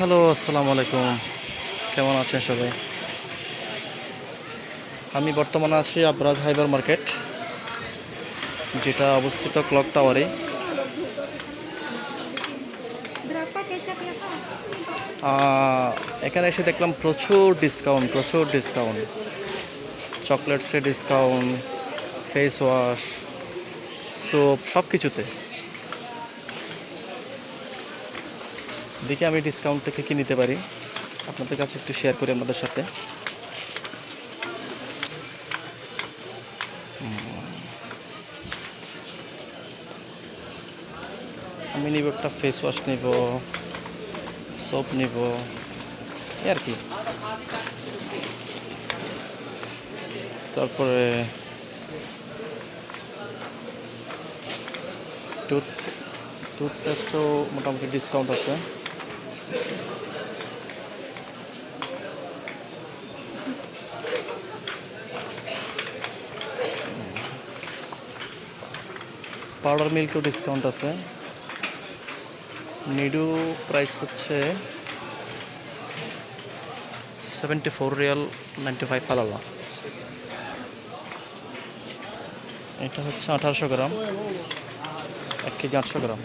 Hello, আসসালামু আলাইকুম। কেমন আছেন সবাই? আমি বর্তমানে আছি আবরাজ হাইবার মার্কেট, যেটা অবস্থিত ক্লক টাওয়ারে। এখানে এসে দেখলাম প্রচুর ডিসকাউন্ট প্রচুর ডিসকাউন্ট চকলেটসে ডিসকাউন্ট ফেস ওয়াশ সোপ সব কিছুতে দেখি আমি ডিসকাউন্ট থেকে কি নিতে পারি। আপনাদের কাছে একটু শেয়ার করি আপনাদের সাথে। আমি নিব একটা ফেস ওয়াশ নিব সোপ নিব আর কি। তারপরে টুথ টুথপেস্টও মোটামুটি ডিসকাউন্ট আছে। পাউডার মিল্কেও ডিসকাউন্ট আছে। নিডু প্রাইস হচ্ছে seventy four riyal ninety five পালালা। এটা হচ্ছে আঠারোশো গ্রাম, এক কেজি আটশো গ্রাম।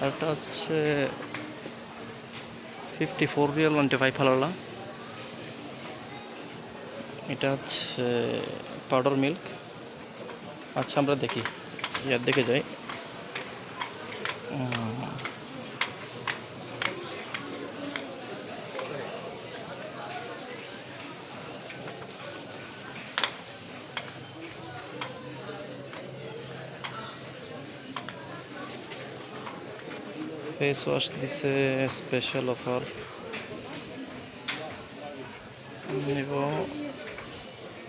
আর একটা হচ্ছে fifty four riyal warranty five এটা হচ্ছে পাউডার মিল্ক আচ্ছা আমরা দেখি। ইয়ার দেখে যাই। ফেস ওয়াশ দিছে স্পেশাল অফার নিব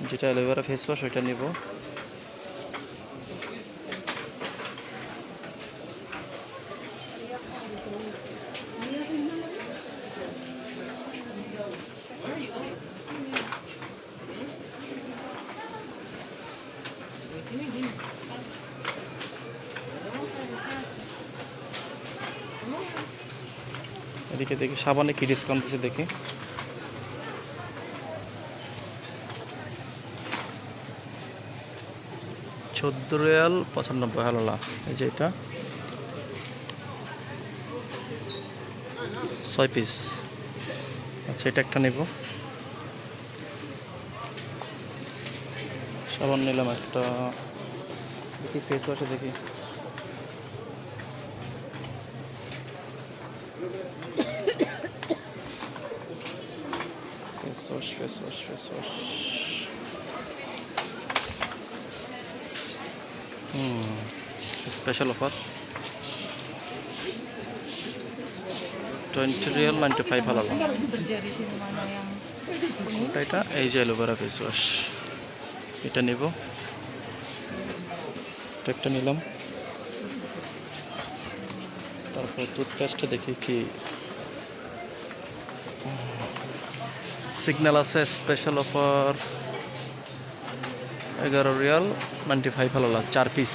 যেটা অ্যালোভেরা ফেস ওয়াশ ওইটা নিব এদিকে দেখি সাবানে কি ডিসকাউন্ট দিচ্ছে দেখি। চোদ্দ রিয়াল পঁচানব্বই হালালা এই যে এটা। ছয় পিস আচ্ছা এটা একটা নেব। সাবান নিলাম একটা। দেখি ফেস ওয়াশে দেখি। Face wash face wash hmm special offer twenty riyal ninety five ভালো? কোনটা এটা এই যে অ্যালোভেরা ফেস ওয়াশ এটা নেব। একটা নিলাম। তারপর টুথপেস্টটা দেখি কি সিগন্যাল আছে স্পেশাল অফার এগারো রিয়াল নাইনটি ফাইভ ভালো চার পিস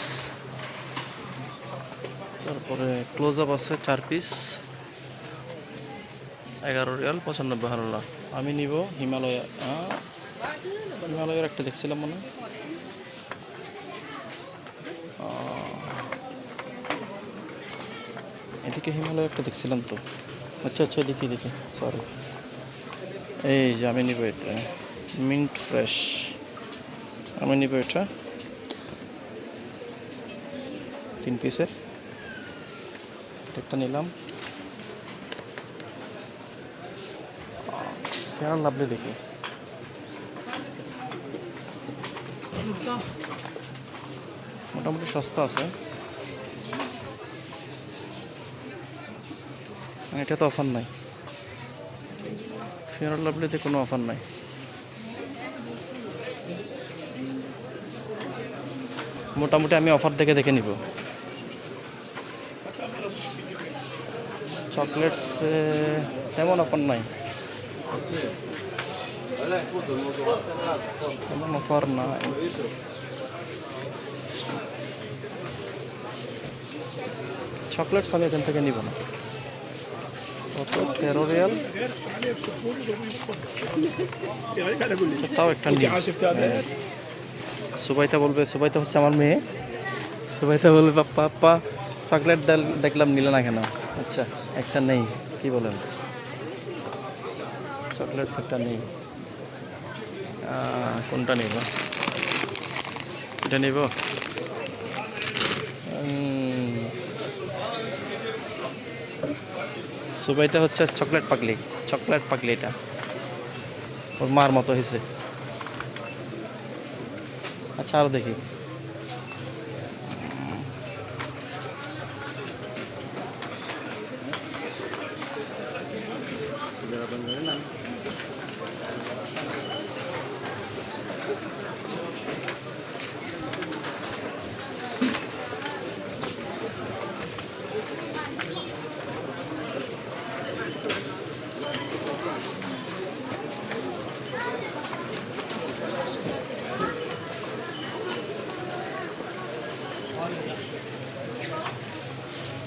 তারপরে ক্লোজ আপ আছে চার পিস এগারো রিয়াল পঁচানব্বই লাগ আমি নিব হিমালয়া হিমালয়ের একটা দেখছিলাম মনে এদিকে হিমালয় একটা দেখছিলাম তো। আচ্ছা আচ্ছা দেখি দেখি সরি এই যে আমি নিব এটা। Mint fresh. আমি নিব এটা। তিন পিসের। একটা নিলাম। ফেয়ার লাভলি দেখি। মোটামুটি সস্তা আছে। এটা তো অফার নাই। ফেয়ার লাভলিতে কোনো অফার নাই। মোটামুটি আমি অফার দেখে দেখে নিব। চকলেটস তেমন অফার নাই। তেমন অফার নাই। চকলেটস আমি এখান থেকে নিব না। কত তেরো রিয়াল। আচ্ছা, তাও একটা। সুবাইতা বলবে সুবাইতা হচ্ছে আমার মেয়ে। সুবাইতা বলবে পাপ্পা পাপ্পা চকলেট দেখলাম নিলে না কেন? আচ্ছা একটা নেই কি বলেন? চকলেটস একটা নেই। কোনটা নিব? এটা নিব? সুবাইটা হচ্ছে চকলেট পাকলি চকলেট পাকলি এটা। ওর মার মতো হয়েছে আচ্ছা আরও দেখি।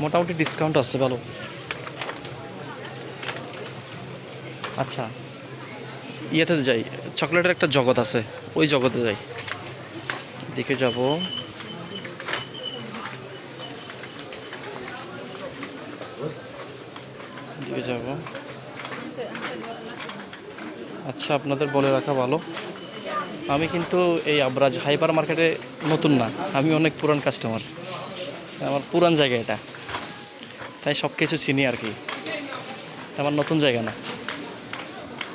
মোটামুটি ডিসকাউন্ট আছে, ভালো। আচ্ছা। ইয়েতে যাই, চকলেটের একটা জগৎ আছে, ওই জগতে যাই। দিকে যাব। দিকে যাব। আচ্ছা আপনাদের বলে রাখা ভালো। আমি কিন্তু এই আবরাজ হাইপার মার্কেটে নতুন না, আমি অনেক পুরান কাস্টমার আমার পুরান জায়গা এটা। তাই সব কিছু চিনি আর কি। আমার নতুন জায়গা না।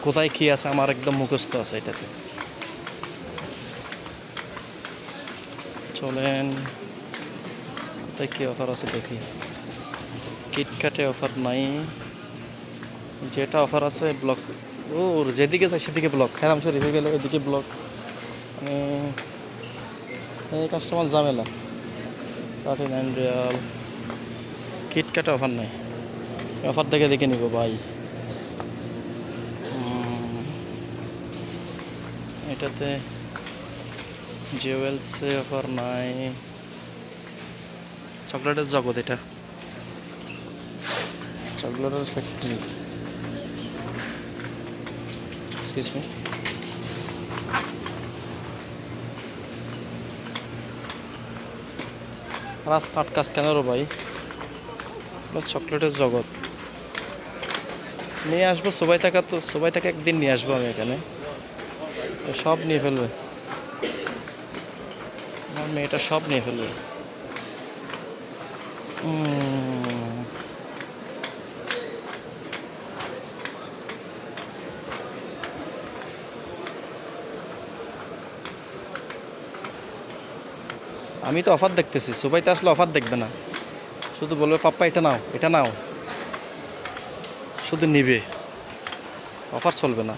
কোথায় কী আছে আমার একদম মুখস্থ আছে এটাতে। চলেন। কোথায় কী অফার আছে দেখি। কিটকাটে অফার নাই। যেটা অফার আছে ব্লক ও, যেদিকে যায় সেদিকে ব্লক হ্যাঁ শরীফ হয়ে গেলে এদিকে ব্লক মানে এই কাস্টমার ঝামেলা। থার্টি নাইন রিয়াল কিটকাটে অফার নাই। অফার দেখে দেখে নিব ভাই। এটাতে জুয়েলসে অফার নাই। চকলেটের জগৎ এটা। চকলেটের ফ্যাক্টরি এক্সকিউজ মি রাস্তা আটকাস কেন রে ভাই? এগুলো চকলেটের জগৎ। নিয়ে আসব, সবাই টাকা তো, সবাই টাকা একদিন নিয়ে আসব আমি এখানে। সব নিয়ে ফেলবে। আমার মেয়েটা সব নিয়ে ফেলবে। আমি তো অফার দেখতেছি, সবাই তো আসলে অফার দেখবে না। শুধু বলবে, পাপ্পা, এটা নাও এটা নাও। শুধু নিবে। অফার চলবে না।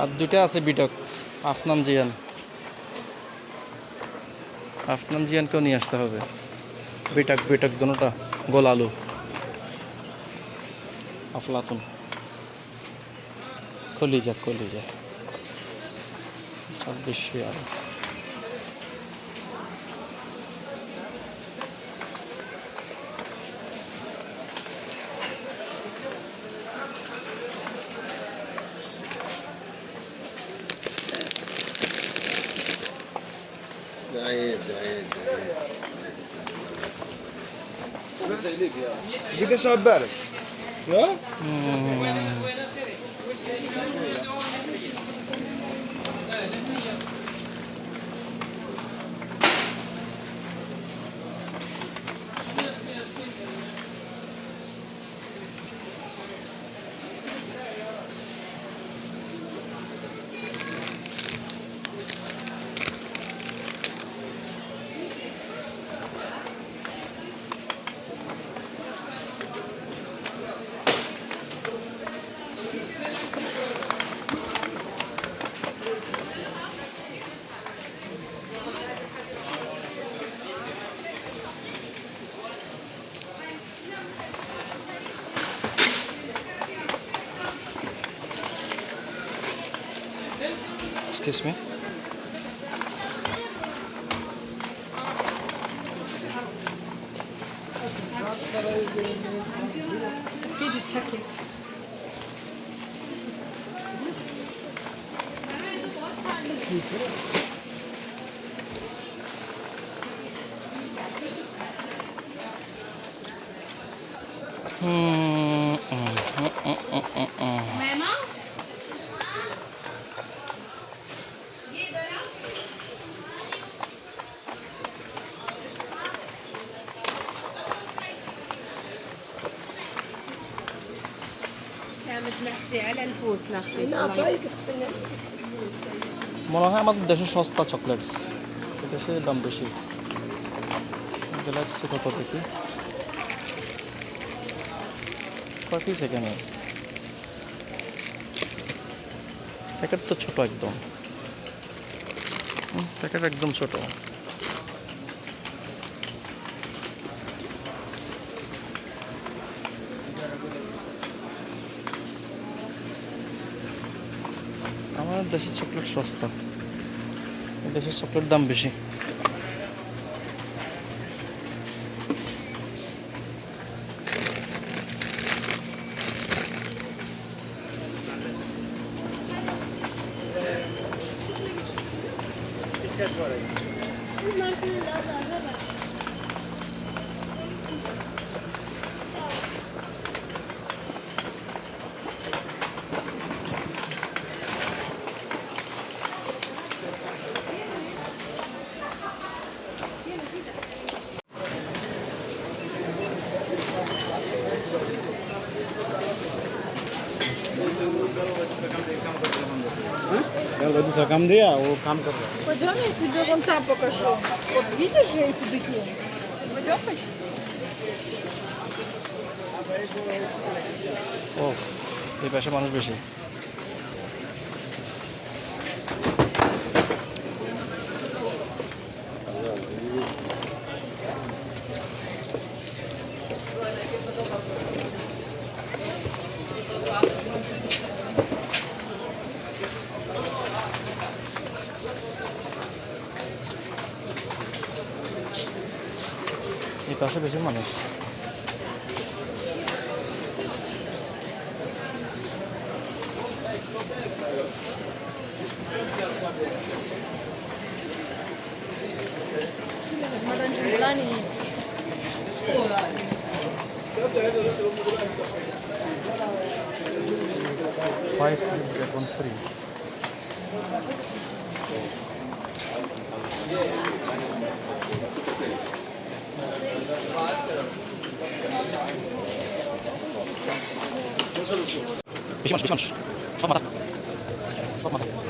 আর দুটা আছে বিটক, আফনাম জিয়ান। আফনাম জিয়ানকেও নিয়ে আসতে হবে। বিটাক বিটাক দুটা গোল আলু আফলাতুন। কলিজা কলিজা ছাব্বিশে আর বিদেশ আব্বার হ্যাঁ ها এক্সকিউজ মি Hmm, মনে হয় আমাদের দেশে সস্তা চকলেটস। দেশে দাম বেশি। লাগছে কত দেখি? কয় পিস এখানে? প্যাকেট তো ছোট একদম। প্যাকেট একদম ছোট। দেশি চকলেট সস্তা দেশি চকলেট দাম বেশি Bunlar şimdi lazım. બધું સકામ દે હું કામ કરું пойдем я тебе вон там покажу. Вот видишь же эти быки пойдем ও এই পাশে মানুষ বেশি Thank you. এই পাশে বেশি মানুষ Five will get one free. বেশি মানুষ বেশি মানুষ। সব মাথা। সব মাথা।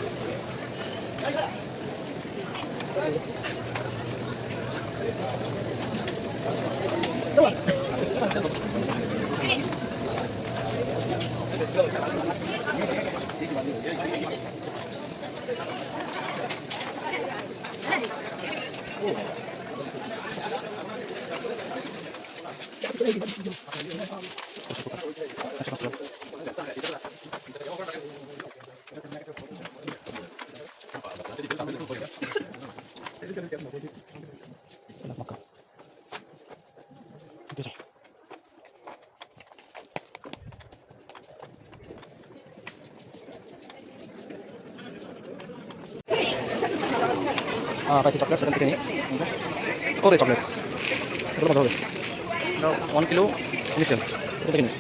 Ah, kasih coklat sekarang ini. Oh, deh coklat. Berapa হবে? দাও ওয়ান কিলো ইনিশিয়াল এটা কিনে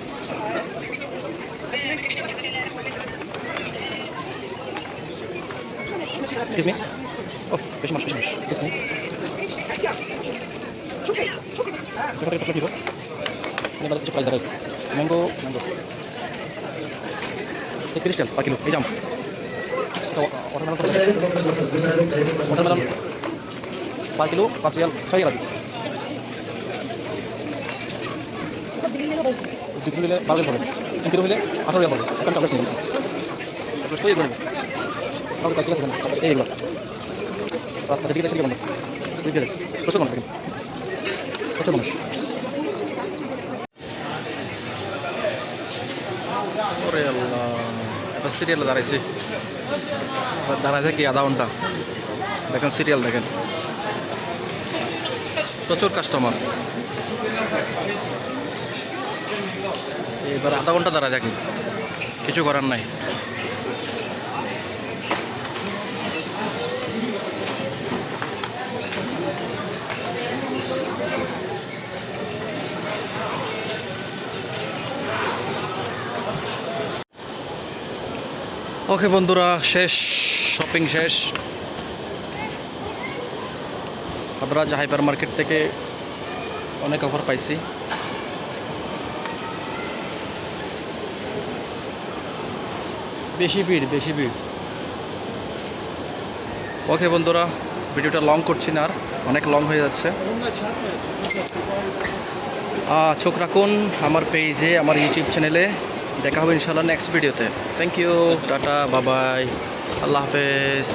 এক্সকিউজ মি অফ বেশি মাস বেশি মাস এক্সকিউজ মি সেখানে চকলেট দিব এখানে কিছু প্রাইস দেখাই ম্যাঙ্গো ম্যাঙ্গো এই ক্রিস্টাল পার কিলো এই জাম ওয়াটারমেলন ওয়াটারমেলন পার কিলো, পাঁচ রিয়াল, ছয় রিয়াল কিলো হলে বারো পড়বে তিন কিলো হলে আঠারো রিয়াল পড়বে একটা চকলেট নিয়ে চকলেট তো করে কাউকে কাজ আছে রাস্তা যেদিকে সেদিকে বন্ধ। প্রচুর মানুষ প্রচুর মানুষ। ওরে আল্লাহ। দাঁড়ায় থাকি আধা ঘণ্টা। দেখেন সিরিয়াল দেখেন। প্রচুর কাস্টমার এবার আধা ঘণ্টা দাঁড়ায় থাকি কিছু করার নাই। ওকে বন্ধুরা, শেষ শপিং শেষ। আমরা হাইপার মার্কেট থেকে অনেক অফার পাইছি। বেশি ভিড় বেশি ভিড়। ওকে বন্ধুরা, ভিডিওটা লং করছি না আর, অনেক লং হয়ে যাচ্ছে। চোখ রাখুন, আমার পেজে আমার ইউটিউব চ্যানেলে দেখা হবে ইনশাল্লাহ নেক্সট ভিডিওতে থ্যাংক ইউ টাটা বাবাই আল্লাহ হাফেজ।